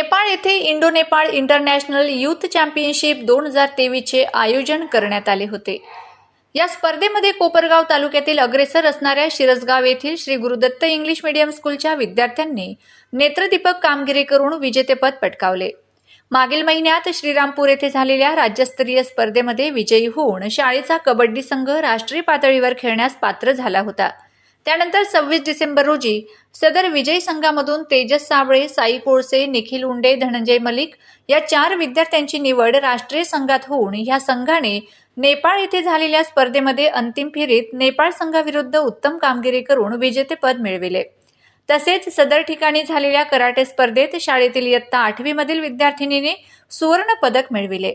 नेपाळ येथे Indo Nepal international youth championship दोन हजार तेवीसचे आयोजन करण्यात आले होते. या स्पर्धेमध्ये कोपरगाव तालुक्यातील अग्रेसर असणाऱ्या शिरसगाव येथील श्री गुरुदत्त इंग्लिश मीडियम स्कूलच्या विद्यार्थ्यांनी नेत्रदीपक कामगिरी करून विजेतेपद पटकावले. मागील महिन्यात श्रीरामपूर येथे झालेल्या राज्यस्तरीय स्पर्धेमध्ये विजयी होऊन शाळेचा कबड्डी संघ राष्ट्रीय पातळीवर खेळण्यास पात्र झाला होता. त्यानंतर सव्वीस डिसेंबर रोजी सदर विजयी संघामधून तेजस साबळे साई कोळसे निखिल उंडे धनंजय मलिक या चार विद्यार्थ्यांची निवड राष्ट्रीय संघात होऊन ह्या संघाने नेपाळ येथे झालेल्या स्पर्धेमध्ये अंतिम फेरीत नेपाळ संघाविरुद्ध उत्तम कामगिरी करून विजेतेपद मिळविले. तसेच सदर ठिकाणी झालेल्या कराटे स्पर्धेत शाळेतील इयत्ता आठवीमधील विद्यार्थिनीने सुवर्ण पदक मिळविले.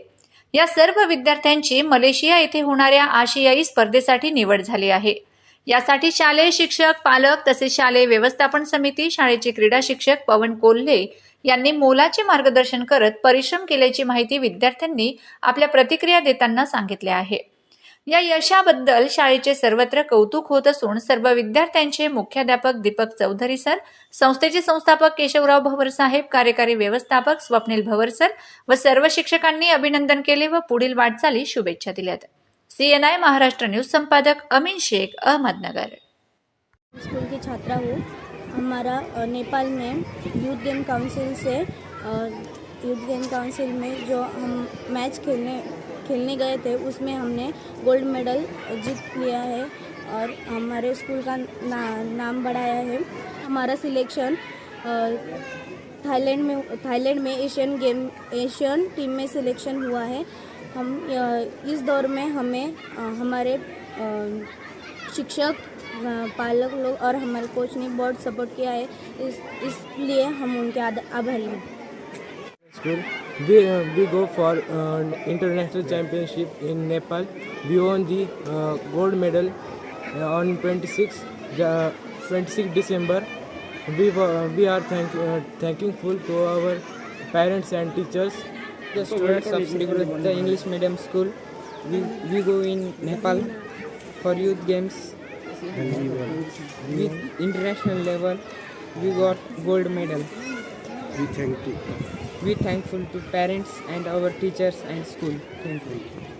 या सर्व विद्यार्थ्यांची मलेशिया येथे होणाऱ्या आशियाई स्पर्धेसाठी निवड झाली आहे. यासाठी शालेय शिक्षक पालक तसेच शालेय व्यवस्थापन समिती शाळेचे क्रीडा शिक्षक पवन कोल्हे यांनी मोलाचे मार्गदर्शन करत परिश्रम केल्याची माहिती विद्यार्थ्यांनी आपल्या प्रतिक्रिया देताना सांगितले आहे. या यशाबद्दल शाळेचे सर्वत्र कौतुक होत असून सर्व विद्यार्थ्यांचे मुख्याध्यापक दीपक चौधरी सर संस्थेचे संस्थापक केशवराव भवर साहेब कार्यकारी व्यवस्थापक स्वप्नील भवर सर व सर्व शिक्षकांनी अभिनंदन केले व पुढील वाटचाली शुभेच्छा दिल्यात. सीएनआय महाराष्ट्र न्यूज़ संपादक अमीन शेख अहमदनगर। स्कूल की छात्रा हूँ। हमारा नेपाल में यूथ गेम काउंसिल से यूथ गेम काउंसिल में जो हम मैच खेलने खेलने गए थे उसमें हमने गोल्ड मेडल जीत लिया है और हमारे स्कूल का ना, नाम बढ़ाया है। हमारा सिलेक्शन थाईलैंड में थाईलैंड में एशियन गेम एशियन टीम में सिलेक्शन हुआ है हम इस दौर में हमें हमारे शिक्षक पालक लोग और हमारे कोच ने बहुत सपोर्ट किया है इस इसलिए हम उनके आभारी हैं school. We, uh, we go for uh, international championship in Nepal. We won the uh, gold medal uh, on 26 uh, 26 December. We we are thank, uh, thankful to our parents and teachers. the students of Guru English Medium School. We, we go in Nepal for youth games. With international level, we got gold medal. We thank you. We thankful to parents and our teachers and school. Thank you.